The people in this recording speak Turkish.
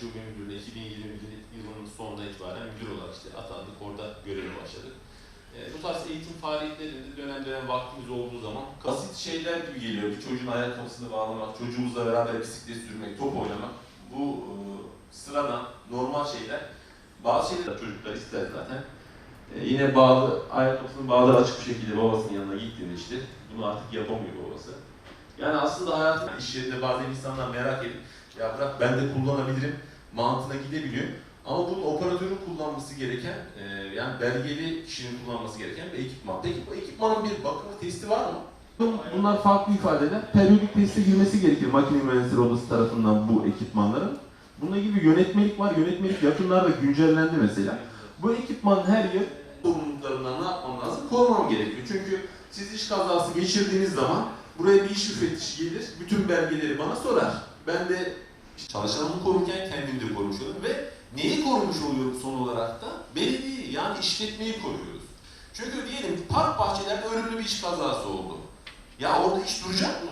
Şube Müdürlüğü 2021 yılının sonunda itibaren müdür olarak işte atandık. Orada göreve başladık. E, bu tarz eğitim faaliyetlerinde dönem dönem vaktimiz olduğu zaman Basit şeyler gibi geliyor. Bir çocuğun ayakkabısını bağlamak, çocuğumuzla beraber bisiklet sürmek, top oynamak. Bu e, sıradan, normal şeyler. Bazı şeyler çocuklar ister zaten. E, yine bağlı, ayakkabısının bağlı açık bir şekilde babasının yanına gittiğinde işte bunu artık yapamıyor babası. Yani aslında hayatın iş yerinde bazen insanlar merak edip ya bırak ben de kullanabilirim mantığına gidebiliyor. Ama bunun operatörün kullanması gereken, e, yani belgeli kişinin kullanması gereken bir ekipman. Peki bu ekipmanın bir bakımı testi var mı? Bunlar farklı ifadeler. Periyodik teste girmesi gerekir makine mühendisleri odası tarafından bu ekipmanların. Bununla gibi yönetmelik var. Yönetmelik yakınlarda güncellendi mesela. Bu ekipman her yıl sorumluluklarından ne yapmam lazım? Korumam gerekiyor. Çünkü siz iş kazası geçirdiğiniz zaman buraya bir iş müfettişi gelir, bütün belgeleri bana sorar. Ben de çalışanımı korurken kendimi de korumuş oluyorum ve neyi korumuş oluyorum son olarak da? Belediyeyi yani işletmeyi koruyoruz. Çünkü diyelim park bahçelerde ölümlü bir iş kazası oldu. Ya orada iş duracak mı?